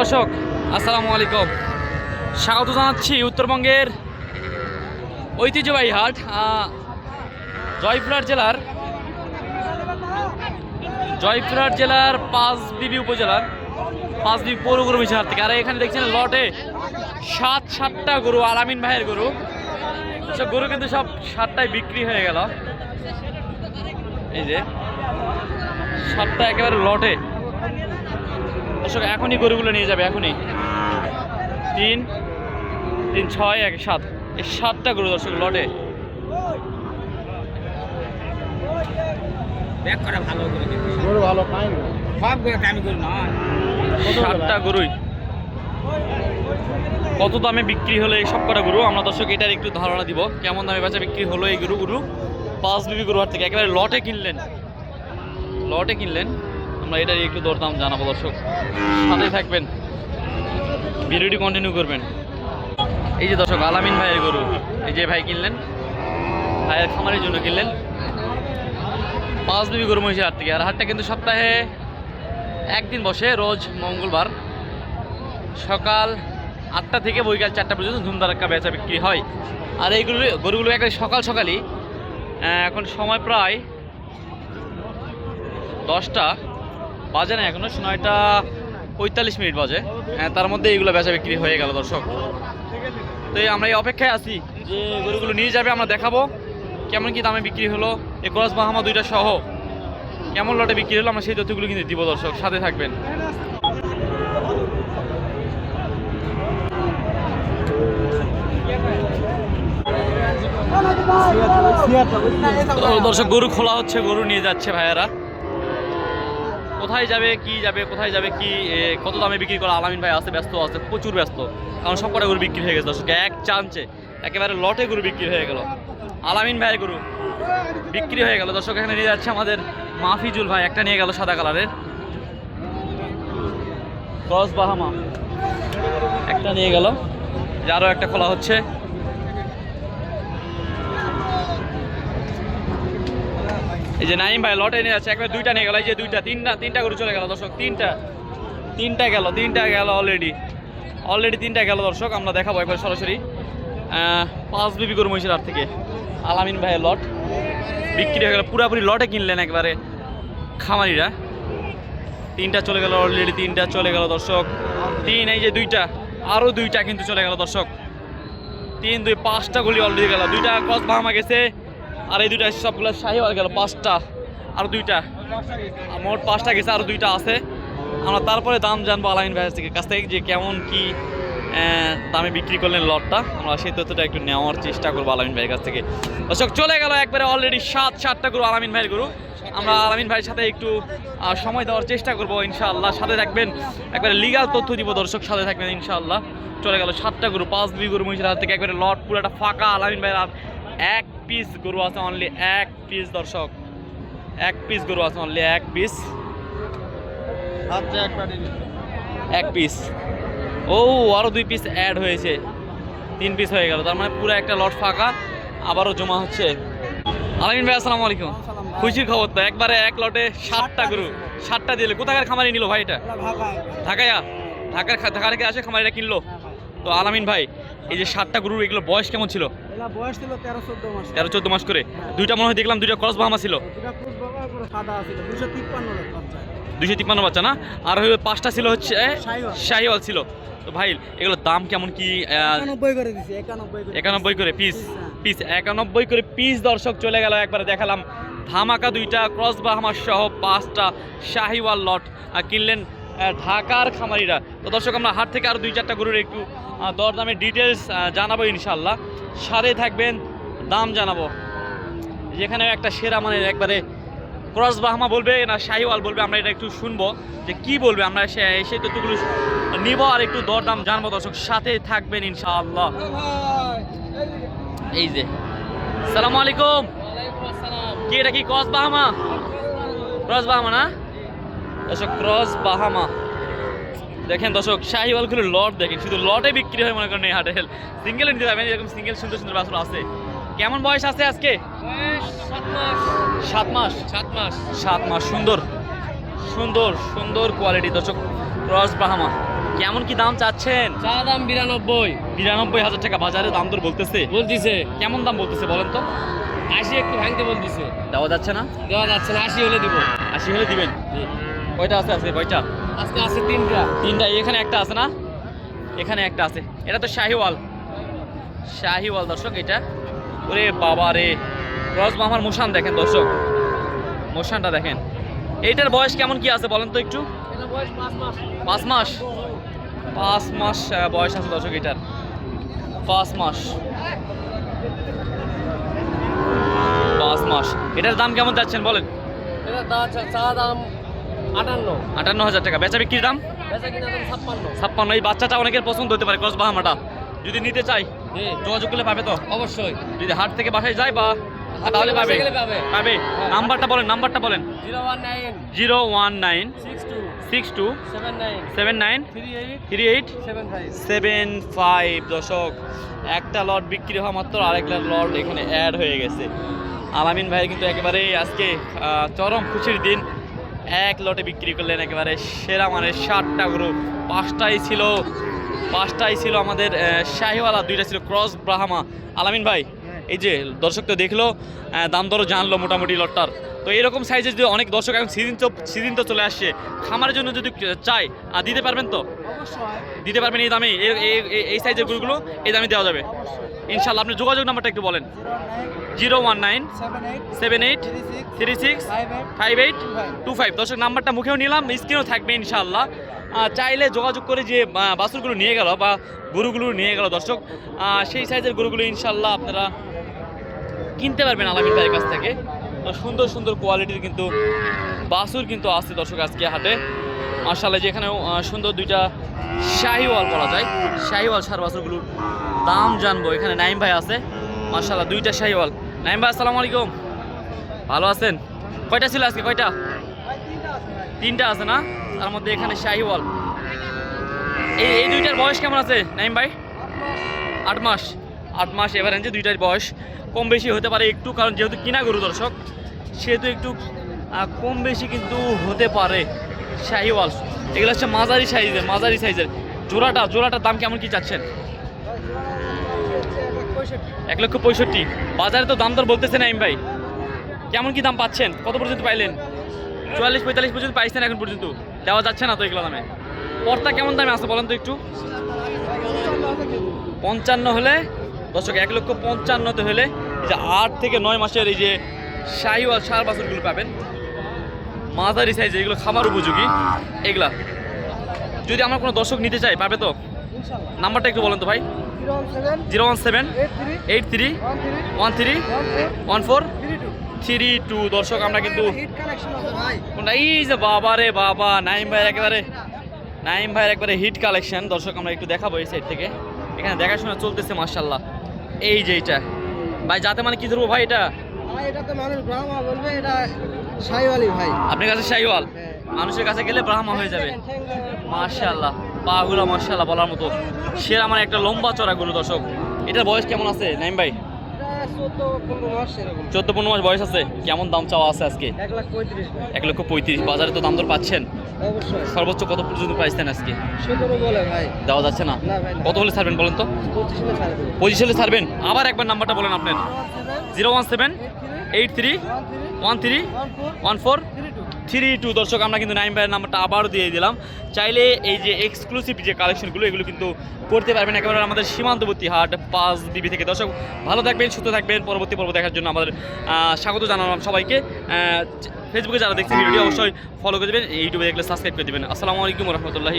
দর্শক, আসসালামু আলাইকুম। স্বাগত জানাচ্ছি উত্তরবঙ্গের ঐতিহ্যবাহী হাট জয়পুরহাট জেলার জয়পুরহাট জেলার পাঁচ বিবি উপজেলার পাঁচ বিবি পৌর গরু হাট থেকে। আর এখানে দেখছেন লটে সাত সাতটা গরু আলামিন ভাইয়ের গরু। সব গরু কিন্তু সব সাতটায় বিক্রি হয়ে গেল। এই যে, সাতটা একেবারে লটে। দর্শক এখনই গরুগুলো নিয়ে যাবে এখনই। তিন তিন ছয় এক সাত। এই সাতটা গরু দর্শক লটে। সাতটা গরুই। কত দামে বিক্রি হলো এই সব কটা গরু? আমরা দর্শক এটার একটু ধারণা দিব। কেমন দামে বেচা বিক্রি হলো এই গরু গরু? পাঁচ বিবি গরু হাট থেকে। একেবারে লটে কিনলেন। লটে কিনলেন। আমরা এটার একটু দরদাম জানাব দর্শক। সাথেই থাকবেন। ভিডিওটি কন্টিনিউ করবেন। এই যে দর্শক, আলামিন ভাইয়ের গরু। এই যে ভাই কিনলেন ভাইয়ের খামারের জন্য কিনলেন। পাঁচ বিবি গরু মহিষের হাট থেকে। আর হাটটা কিন্তু সপ্তাহে একদিন বসে, রোজ মঙ্গলবার। সকাল আটটা থেকে বৈকাল চারটা পর্যন্ত ধুমধারাক্কা বেচা বিক্রি হয়। আর এইগুলো গরুগুলো একবারে সকাল সকালই। এখন সময় প্রায় দশটা। বাজে না এখনও নয়টা পঁয়তাল্লিশ মিনিট বাজে। হ্যাঁ, তার মধ্যে এইগুলো বেচা বিক্রি হয়ে গেল দর্শক। তো আমরা এই অপেক্ষায় আছি যে গরুগুলো নিয়ে যাবে আমরা দেখাবো কেমন কি দামে বিক্রি হলো। এই ক্রস বাহামা দুইটা সহ। কেমন লটে বিক্রি হলো আমরা সেই তথ্যগুলো কিন্তু দিব দর্শক সাথে থাকবেন। দর্শক গরু খোলা হচ্ছে গরু নিয়ে যাচ্ছে ভাইয়ারা। কোথায় যাবে, কি যাবে, কোথায় যাবে, কি কত দামে বিক্রি করা? আলামিন ভাই আছে, ব্যস্ত আছে, প্রচুর ব্যস্ত। কারণ সব কটা গরু বিক্রি হয়ে গেছে। দর্শক, এক চান্সে, একেবারে লটে গরু বিক্রি হয়ে গেল। আলামিন ভাইয়ের গরু বিক্রি হয়ে গেল। দর্শক, এখানে নিয়ে যাচ্ছে আমাদের মাফিজুল ভাই। একটা নিয়ে গেল সাদা কালারের। ক্রস বাহামা। একটা নিয়ে গেল। আরও একটা খোলা হচ্ছে। এই যে নাইম ভাই লটে নিয়ে যাচ্ছে, একবার দুইটা নিয়ে গেল, এই যে দুইটা, তিনটা তিনটা করে চলে গেল, দর্শক, তিনটা তিনটা গেল তিনটা গেল অলরেডি অলরেডি তিনটা গেল দর্শক, আমরা দেখাবো একবার সরাসরি পাঁচ বিবি গরু মহিষের হাট থেকে। আলামিন ভাইয়ের লট, বিক্রি হয়ে গেল, পুরাপুরি লটে কিনলেন একবারে খামারিরা। তিনটা চলে গেল অলরেডি তিনটা চলে গেল দর্শক, তিন, এই যে দুইটা আরও দুইটা কিন্তু চলে গেল দর্শক। তিন, দুই, পাঁচটা গুলি অলরেডি গেল, দুইটা ক্রস বাহামা গেছে। আর এই দুইটা সবগুলো শাহিওয়াল গেল, পাঁচটা আর দুইটা। মোট পাঁচটা গেছে, আর দুইটা আছে। আমরা তারপরে দাম জানব আলামিন ভাইয়ের থেকে, কাছ থেকে যে কেমন কি দামে বিক্রি করলেন লটটা। আমরা সেই তথ্যটা একটু নেওয়ার চেষ্টা করব আলামিন ভাইয়ের কাছ থেকে। দর্শক, চলে গেল একবারে অলরেডি সাত, সাতটা গরু আলামিন ভাইয়ের গরু। আমরা আলামিন ভাইয়ের সাথে একটু সময় দেওয়ার চেষ্টা করব ইনশাআল্লাহ। সাথে থাকবেন, একবারে লিগাল তথ্য দিব, দর্শক, সাথে থাকবেন ইনশাআল্লাহ। চলে গেল সাতটা গরু, পাঁচ দুই গরু মহিষের হাত থেকে একবারে লট পুরোটা ফাঁকা আলামিন ভাইয়ের আর এক পিস গরু আছে অনলি এক পিস দর্শক। এক পিস গরু আছে অনলি এক পিস আচ্ছা এক পিস ও আরও দুই পিস অ্যাড হয়েছে। তিন পিস হয়ে গেল। তার মানে পুরো একটা লট ফাঁকা আবারও জমা হচ্ছে। আলামিন ভাই আসসালামু আলাইকুম। খুশির খবর তো একবারে এক লটে সাতটা গরু। সাতটা দিলে কোথাকার খামারি নিল ভাই এটা? ঢাকায়া। ঢাকার খা- ঢাকা থেকে আসে খামারিটা কিনলো? তো আলামিন ভাই এই যে সাতটা গরুর এগুলো বয়স কেমন ছিল? বয়স ছিল তেরো চোদ্দ মাস। তেরো চোদ্দ মাস করে। দুইটা মনে হয় দেখলাম দুইটা ক্রস বাহামা ছিল। দুইশো তিপ্পান্ন বাচ্চা। না? আর হয়ে পাঁচটা ছিল হচ্ছে শাহিওয়াল। ছিল। তো ভাই এগুলোর দাম কেমন কি একানব্বই করে পিস হ্যাঁ। পিস একানব্বই করে পিস দর্শক চলে গেল একবারে দেখালাম। ধামাকা দুইটা ক্রস বাহামা সহ পাঁচটা শাহিওয়াল লট কিনলেন ঢাকার খামারিরা। তো দর্শক আমরা হাট থেকে আরও দুই চারটা গরুর একটু দরদামের ডিটেলস জানাব ইনশাল্লাহ সাথে থাকবেন দাম জানাব। যেখানে একটা সেরা মানে একবারে ক্রস বাহামা বলবে না শাহিওয়াল বলবে আমরা এটা একটু শুনব যে কি বলবে। আমরা সে- সেই তথ্যগুলো নিব আর একটু দরদাম জানব। দর্শক সাথে থাকবেন ইনশাআল্লাহ। এই যে সালাম আলাইকুম। কি এটা কি ক্রস বাহামা? ক্রস বাহামা না? দর্শক ক্রস বাহামা। দেখেন দর্শক শাহিওয়ালগুলো লট দেখেন শুধু লটে বিক্রি হয় মনে করেন এই হাটে সিঙ্গেল নিতে পারবেন এরকম সিঙ্গেল সুন্দর সুন্দর বাছুর আছে। কেমন বয়স আছে আজকে? সাত মাস। সাত মাস। সাত মাস সুন্দর। সুন্দর সুন্দর কোয়ালিটি দর্শক ক্রস বাহামা। কেমন কি দাম চাচ্ছেন? চা দাম বিরানব্বই। বিরানব্বই হাজার টাকা বাজারে দাম দর বলতেছে। বলতেছে। কেমন দাম বলতেছে বলেন তো? আশি একটু ভাঙতে বলতেছে। দেওয়া যাচ্ছে না? দেওয়া যাচ্ছে না আশি হলে দিব। আশি হলে দিবেন? কয়টা আছে আছে কয়টা? আজকে আছে তিনটা। তিনটা এখানে একটা আছে না? এখানে একটা আছে। এটা তো শাহিওয়াল। শাহিওয়াল দর্শক এটা। ওরে বাবা রে। রস মামার মোশান দেখেন দর্শক। মোশানটা দেখেন। এইটার বয়স কেমন কি আছে বলেন তো একটু? পাঁচ মাস। পাঁচ মাস? বয়স আছে দর্শক এটার। পাঁচ মাস। পাঁচ মাস। এটার দাম কেমন যাচ্ছেন বলেন? চা দাম আটান্ন। আটান্ন হাজার টাকা। বেচা বিক্রির দাম? বেচা ছাপ্পান্ন। এই বাচ্চাটা অনেকের পছন্দ হতে পারে ক্রস বাহামাটা যদি নিতে চাই যোগাযোগ করলে পাবে তো? অবশ্যই। যদি হাট থেকে বাসায় যায় বা তাহলে পাবে। পাবে। হ্যাঁ। নাম্বারটা বলেন নাম্বারটা বলেন। Zero one nine. Six two. Seven nine. Three eight. Seven five. দশক একটা লট বিক্রি হওয়া মাত্র আরেকটা লট এখানে অ্যাড হয়ে গেছে। আলামিন ভাই কিন্তু একেবারে আজকে চরম খুশির দিন। এক লটে বিক্রি করলেন একেবারে সেরা মানে ষাটটা গরু। পাঁচটাই ছিল পাঁচটাই ছিল আমাদের শাহিওয়ালা দুইটা ছিল ক্রস ব্রাহামা। আলামিন ভাই এই যে দর্শক তো দেখল দাম দরও জানলো মোটামুটি লটটার। তো এরকম সাইজের যদি অনেক দর্শক এখন সিজন তো সিজন তো চলে আসছে খামারের জন্য যদি চাই আর দিতে পারবেন তো? দিতে পারবেন এই দামে এই সাইজের গরুগুলো এই দামে দেওয়া যাবে। ইনশাল্লাহ আপনি যোগাযোগ নাম্বারটা একটু বলেন। Zero one nine seven eight three six five eight two five. দর্শক নাম্বারটা মুখেও নিলাম স্ক্রিনও থাকবে ইনশাল্লাহ চাইলে যোগাযোগ করে যে বাসুরগুলো নিয়ে গেল বা গরুগুলো নিয়ে গেল দর্শক সেই সাইজের গরুগুলো ইনশাল্লাহ আপনারা কিনতে পারবেন আলামিন ভাইয়ের কাছ থেকে। তো সুন্দর সুন্দর কোয়ালিটির কিন্তু বাসুর কিন্তু আছে দর্শক আজকে হাটে। মার্শাল্লাহ যেখানেও আহ, সুন্দর দুইটা শাহিওয়াল বলা যায়। শাহিওয়াল সার বাছুরগুলোর দাম জানব এখানে নাইম ভাই আছে। মার্শাল্লাহ দুইটা শাহিওয়াল। নাইম ভাই আসসালামু আলাইকুম। ভালো আছেন? কয়টা ছিল আজকে কয়টা? তিনটা আছে না? তার মধ্যে এখানে শাহিওয়াল। এই এই দুইটার বয়স কেমন আছে নাইম ভাই? আট মাস। আট মাস এবার যে দুইটার বয়স। কম বেশি হতে পারে একটু কারণ যেহেতু কিনা গরু দর্শক সেহেতু একটু কম বেশি কিন্তু হতে পারে। শাহিওয়াল। এগুলো হচ্ছে মাঝারি সাইজের মাঝারি সাইজের। জোড়াটা, জোড়াটার দাম কেমন কি চাচ্ছেন? এক লক্ষ পঁয়ষট্টি। বাজারে তো দাম দর বলতেছে নাইম ভাই। কেমন কি দাম পাচ্ছেন? কত পর্যন্ত পাইলেন? চুয়াল্লিশ, পঁয়তাল্লিশ পর্যন্ত পাইছেন এখন পর্যন্ত। দেওয়া যাচ্ছে না তো এগুলো দামে। পর্তা কেমন দামে আছে বলেন তো একটু? পঞ্চান্ন হলে, দর্শক, এক লক্ষ পঞ্চান্নতে হলে যে আট থেকে নয় মাসের এই যে শাহিওয়াল সার বাছুরগুলো পাবেন। মাঝারি সাইজ এগুলো খাবার উপযোগী। এগুলা। যদি আমার কোনো দর্শক নিতে চাই পাবে তো? নাম্বারটা একটু বলেন তো ভাই। Zero one seven eight three one three one four three two. দর্শক আমরা কিন্তু এই যে বাবা রে বাবা নাইম ভাইয়ের একেবারে নাইম ভাইয়ের একবারে হিট কালেকশন দর্শক আমরা একটু দেখাবো এই সাইড থেকে। এখানে দেখাশোনা চলতেছে মার্শাল্লাহ এই যে এইটা। ভাই যাতে মানে কি ধরবো ভাই এটা? ভাই এটা তো মানুষ ব্রাহ্মা বলবে এটা সাইওয়ালি ভাই। আপনার কাছে শাহিওয়াল? হ্যাঁ। মানুষের কাছে গেলে ব্রাহ্মা হয়ে যাবে। মার্শাল্লাহ পাগুলো মার্শাল্লাহ বলার মতো। সেরা মানে একটা লম্বা চড়া গরু দর্শক। এটার বয়স কেমন আছে নাইম ভাই? চোদ্দ পনেরো মাস বয়স আছে? কেমন দাম চাওয়া আছে আজকে? এক লক্ষ পঁয়ত্রিশ। বাজারে তো দাম দর পাচ্ছেন? সর্বোচ্চ কত পর্যন্ত পাইছেন আজকে? দেওয়া যাচ্ছে না। কত হলে ছাড়বেন বলেন তো? পঁচিশ হলে ছাড়বেন। আবার একবার নাম্বারটা বলেন আপনার। Zero one seven? Eight three one three one four three two দর্শক, আমরা কিন্তু নাইন ভাইয়ের নাম্বারটা আবারও দিয়ে দিলাম। চাইলে এই যে এক্সক্লুসিভ যে কালেকশনগুলো এগুলো কিন্তু করতে পারবেন একেবারে আমাদের সীমান্তবর্তী হাট পাঁচ বিবি থেকে। দর্শক, ভালো থাকবেন, সুস্থ থাকবেন। পরবর্তী পর্ব দেখার জন্য আমাদের স্বাগত জানালাম সবাইকে। ফেসবুকে যারা দেখছেন, ভিডিওটি অবশ্যই ফলো করে দেবেন। ইউটিউবে দেখলে সাবস্ক্রাইব করে দেবেন। আসসালামু আলাইকুম রহমতুল্লাহি